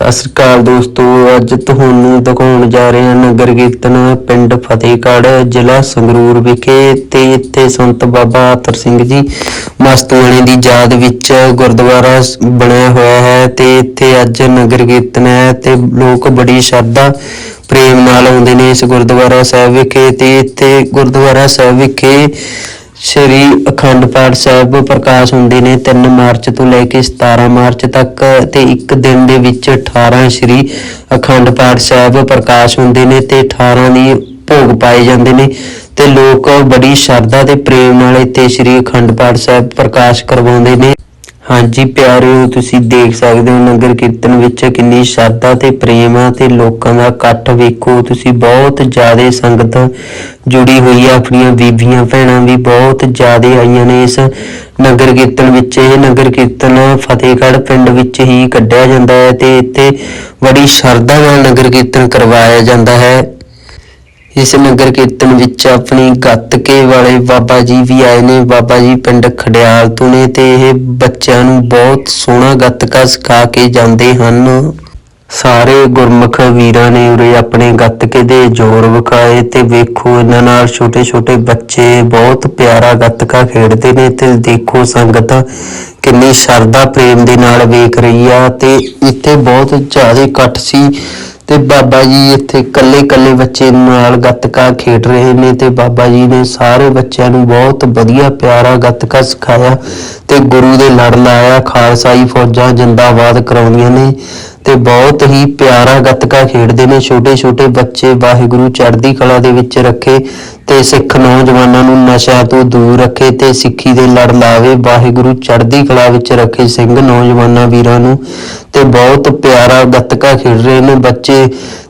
ਸਤਿ ਸ੍ਰੀ ਅਕਾਲ ਦੋਸਤੋ, ਅੱਜ ਤੁਹਾਨੂੰ ਦਿਖਾਉਣ ਜਾ ਰਹੇ ਹਾਂ ਨਗਰ ਕੀਰਤਨ ਪਿੰਡ ਫਤਿਹਗੜ੍ਹ, ਜ਼ਿਲ੍ਹਾ ਸੰਗਰੂਰ ਵਿਖੇ ਤੇ ਇੱਥੇ ਸੰਤ ਬਾਬਾ ਆਤਰ ਸਿੰਘ ਜੀ ਮਸਤੂਆਣੇ ਦੀ ਯਾਦ ਵਿੱਚ ਗੁਰਦੁਆਰਾ ਬਣਿਆ ਹੋਇਆ ਹੈ ਤੇ ਇੱਥੇ ਅੱਜ ਨਗਰ ਕੀਰਤਨ ਹੈ ਤੇ ਲੋਕ ਬੜੀ ਸ਼ਰਧਾ, ਪ੍ਰੇਮ ਨਾਲ ਆਉਂਦੇ ਨੇ ਇਸ ਗੁਰਦੁਆਰਾ ਸਾਹਿਬ ਵਿਖੇ ਤੇ ਇੱਥੇ ਗੁਰਦੁਆਰਾ ਸਾਹਿਬ ਵਿਖੇ ਸ਼੍ਰੀ ਅਖੰਡ ਪਾਠ ਸਾਹਿਬ ਪ੍ਰਕਾਸ਼ ਹੁੰਦੇ ਨੇ 3 ਮਾਰਚ ਤੋਂ ਲੈ ਕੇ 17 ਮਾਰਚ ਤੱਕ ਤੇ ਇੱਕ ਦਿਨ ਦੇ ਵਿੱਚ 18 ਸ਼੍ਰੀ ਅਖੰਡ ਪਾਠ ਸਾਹਿਬ ਪ੍ਰਕਾਸ਼ ਹੁੰਦੇ ਨੇ ਤੇ 18 ਦੀ ਭੋਗ ਪਾਏ ਜਾਂਦੇ ਨੇ ਤੇ ਲੋਕ ਬੜੀ ਸ਼ਰਧਾ ਤੇ ਪ੍ਰੇਮ ਨਾਲ ਇੱਥੇ ਸ਼੍ਰੀ ਅਖੰਡ ਪਾਠ ਸਾਹਿਬ ਪ੍ਰਕਾਸ਼ ਕਰਵਾਉਂਦੇ ਨੇ। ਹਾਂਜੀ ਪਿਆਰਿਓ, ਤੁਸੀਂ ਦੇਖ ਸਕਦੇ ਹੋ ਨਗਰ ਕੀਰਤਨ ਵਿੱਚ ਕਿੰਨੀ ਸ਼ਰਧਾ ਤੇ ਪ੍ਰੇਮ ਆ ਤੇ ਲੋਕਾਂ ਦਾ ਇਕੱਠ ਵੇਖੋ। ਤੁਸੀਂ ਬਹੁਤ ਜ਼ਿਆਦਾ ਸੰਗਤ ਜੁੜੀ ਹੋਈ ਆ, ਆਪਣੀਆਂ ਬੀਬੀਆਂ ਭੈਣਾਂ ਵੀ ਬਹੁਤ ਜ਼ਿਆਦਾ ਆਈਆਂ ਨੇ ਇਸ ਨਗਰ ਕੀਰਤਨ ਵਿੱਚ। ਇਹ ਨਗਰ ਕੀਰਤਨ ਫਤਿਹਗੜ੍ਹ ਪਿੰਡ ਵਿੱਚ ਹੀ ਕੱਢਿਆ ਜਾਂਦਾ ਹੈ ਤੇ ਇੱਥੇ ਬੜੀ ਸ਼ਰਧਾ ਨਾਲ ਨਗਰ ਕੀਰਤਨ ਕਰਵਾਇਆ ਜਾਂਦਾ ਹੈ। ਇਸ ਨਗਰ ਕੀਰਤਨ ਵਿੱਚ ਆਪਣੀ ਗੱਤਕੇ ਵਾਲੇ ਬਾਬਾ ਜੀ ਵੀ ਆਏ ਨੇ। ਬਾਬਾ ਜੀ ਪਿੰਡ ਖੜਿਆਲ ਤੋਂ ਨੇ ਤੇ ਇਹ ਬੱਚਿਆਂ ਨੂੰ ਬਹੁਤ ਸੋਹਣਾ ਗੱਤਕਾ ਸਿਖਾ ਕੇ ਜਾਂਦੇ ਹਨ। ਸਾਰੇ ਗੁਰਮੁਖ ਵੀਰਾਂ ਨੇ ਉਰੇ ਆਪਣੇ ਗੱਤਕੇ ਦੇ ਜ਼ੋਰ ਵਿਖਾਏ ਤੇ ਵੇਖੋ ਇਹਨਾਂ ਨਾਲ ਛੋਟੇ ਛੋਟੇ ਬੱਚੇ ਬਹੁਤ ਪਿਆਰਾ ਗੱਤਕਾ ਖੇਡਦੇ ਨੇ ਤੇ ਦੇਖੋ ਸੰਗਤ ਕਿੰਨੀ ਸ਼ਰਧਾ ਪ੍ਰੇਮ ਦੇ ਨਾਲ ਵੇਖ ਰਹੀ ਆ ਤੇ ਇੱਥੇ ਬਹੁਤ ਜ਼ਿਆਦਾ ਇਕੱਠ ਸੀ। ਤੇ ਬਾਬਾ ਜੀ ਇੱਥੇ ਇਕੱਲੇ ਇਕੱਲੇ ਬੱਚੇ ਨਾਲ ਗੱਤਕਾ ਖੇਡ ਰਹੇ ਨੇ ਤੇ ਬਾਬਾ ਜੀ ਨੇ ਸਾਰੇ ਬੱਚਿਆਂ ਨੂੰ ਬਹੁਤ ਵਧੀਆ ਪਿਆਰਾ ਗੱਤਕਾ ਸਿਖਾਇਆ ਤੇ ਗੁਰੂ ਦੇ ਲੜ ਲਾਇਆ, ਖਾਲਸਾਈ ਫੌਜਾਂ ਜਿੰਦਾਬਾਦ ਕਰਾਉਂਦੀਆਂ ਨੇ ਤੇ ਬਹੁਤ ਹੀ ਪਿਆਰਾ ਗੱਤਕਾ ਖੇਡਦੇ ਨੇ। ਛੋਟੇ ਛੋਟੇ ਬੱਚੇ ਵਾਹਿਗੁਰੂ ਚੜ੍ਹਦੀ ਕਲਾ ਦੇ ਵਿੱਚ ਰੱਖੇ ਤੇ ਸਿੱਖ ਨੌਜਵਾਨਾਂ ਨੂੰ ਨਸ਼ਿਆਂ ਤੋਂ ਦੂਰ ਰੱਖੇ ਤੇ ਸਿੱਖੀ ਦੇ ਲੜ ਲਾਵੇ। ਵਾਹਿਗੁਰੂ ਚੜ੍ਹਦੀ ਕਲਾ ਵਿੱਚ ਰੱਖੇ ਸਿੰਘ ਨੌਜਵਾਨਾਂ ਵੀਰਾਂ ਨੂੰ ਤੇ ਬਹੁਤ ਪਿਆਰਾ ਗੱਤਕਾ ਖੇਡ ਰਹੇ ਨੇ ਬੱਚੇ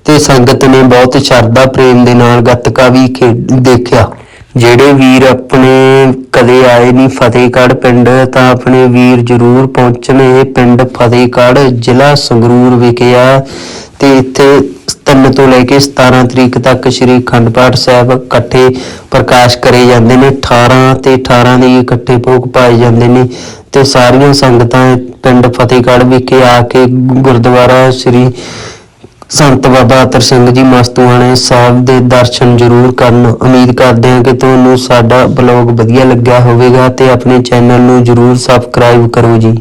ਤੇ ਸੰਗਤ ਨੇ ਬਹੁਤ ਸ਼ਰਧਾ, ਪ੍ਰੇਮ ਦੇ ਨਾਲ ਗੱਤਕਾ ਵੀ ਖੇਡ ਦੇਖਿਆ। ਜਿਹੜੇ ਵੀਰ ਆਪਣੇ ਕਦੇ ਆਏ ਨਹੀਂ ਫਤਿਹਗੜ੍ਹ ਪਿੰਡ, ਤਾਂ ਆਪਣੇ ਵੀਰ ਜ਼ਰੂਰ ਪਹੁੰਚਣ ਇਹ ਪਿੰਡ ਫਤਿਹਗੜ੍ਹ ਜ਼ਿਲ੍ਹਾ ਸੰਗਰੂਰ ਵਿਖੇ ਆ। ਤੇ ਇੱਥੇ 3 ਤੋਂ ਲੈ ਕੇ 17 ਤਰੀਕ ਤੱਕ ਸ੍ਰੀ ਅਖੰਡ ਪਾਠ ਸਾਹਿਬ ਇਕੱਠੇ ਪ੍ਰਕਾਸ਼ ਕਰੇ ਜਾਂਦੇ ਨੇ। 18 ਤੇ 18 ਦੇ ਇਕੱਠੇ ਭੋਗ ਪਾਏ ਜਾਂਦੇ ਨੇ। ਤੇ ਸਾਰੀਆਂ ਸੰਗਤਾਂ ਪਿੰਡ ਫਤਿਹਗੜ੍ਹ ਵਿਖੇ ਆ ਕੇ ਗੁਰਦੁਆਰਾ ਸ੍ਰੀ ਸੰਤ ਬਾਬਾ ਅਤਰ ਸਿੰਘ ਜੀ, ਮਸਤੂਆਣੇ ਸਾਹਿਬ ਦੇ ਦਰਸ਼ਨ ਜ਼ਰੂਰ ਕਰਨ। ਉਮੀਦ ਕਰਦੇ ਹਾਂ ਕਿ ਤੁਹਾਨੂੰ ਸਾਡਾ ਬਲੌਗ ਵਧੀਆ ਲੱਗਿਆ ਹੋਵੇਗਾ ਤੇ ਆਪਣੇ ਚੈਨਲ ਨੂੰ ਜ਼ਰੂਰ ਸਬਸਕ੍ਰਾਈਬ ਕਰੋ ਜੀ।